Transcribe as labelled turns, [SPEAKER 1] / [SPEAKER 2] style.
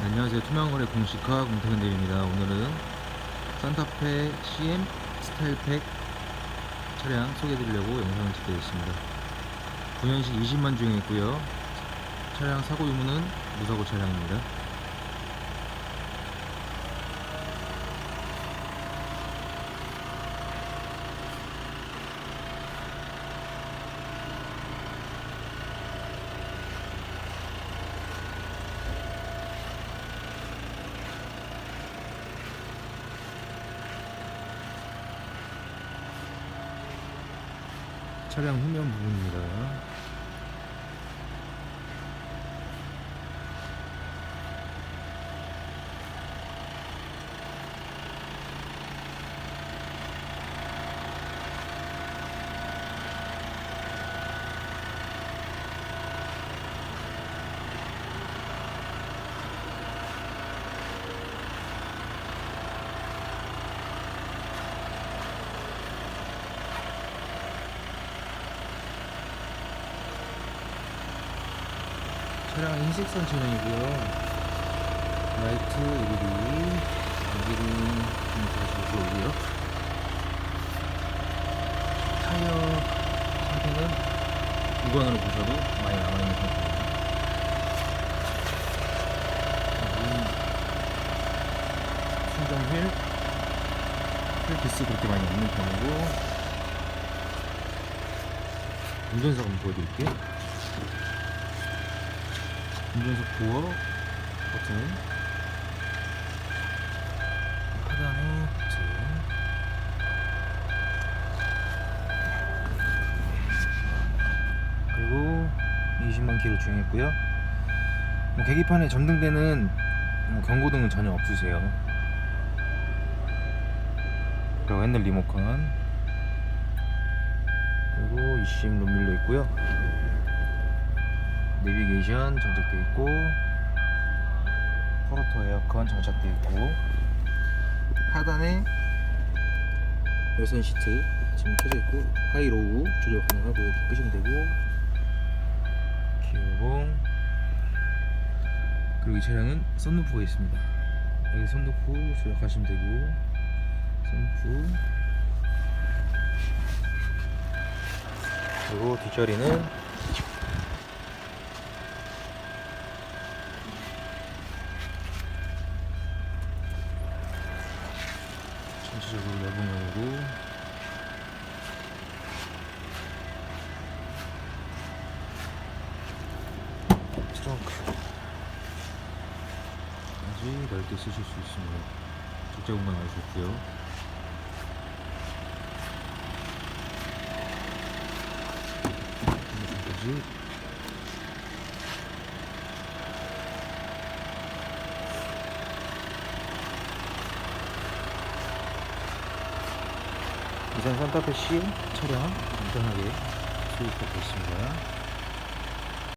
[SPEAKER 1] 안녕하세요. 투명거래 공식화 공태근 대리입니다. 오늘은 산타페 CM 스타일팩 차량 소개해드리려고 영상을 찍게 됐습니다. 구현시 20만 중에 있고요. 차량 사고 유무는 무사고 차량입니다. 차량 후면 부분입니다. 차량은 흰색선 차량이고요. 라이트 LED, 연기등 다시 들어오고요. 타이어 상태는 6원으로 보셔도 많이 남아있는 상태입니다. 음, 순정 휠, 휠 기스 그렇게 많이 없는 편이고 운전석 한번 보여드릴게요. 운전석 도어 버튼. 하단에 버튼. 그리고 20만 킬로 주행했고요. 뭐 계기판에 전등대는 뭐 경고등은 전혀 없으세요. 그리고 핸들 리모컨. 그리고 ECM 룸밀러 있고요 내비게이션 장착되어 있고 포르토 에어컨 장착되어 있고 하단에 열선 시트 지금 켜져 있고 하이 로우 조절 가능하고 이렇게 끄시면 되고 기어봉 그리고 이 차량은 썬루프가 있습니다. 여기 썬루프 조작하시면 되고 썬루프. 그리고 뒷자리는 전체적으로 넓은 거고 트렁크. 아주 넓게 쓰실 수 있습니다 적재 공간 아주 좋고요. 여기까지 이상 산타페 C 차량 안전하게 수입하고 있습니다.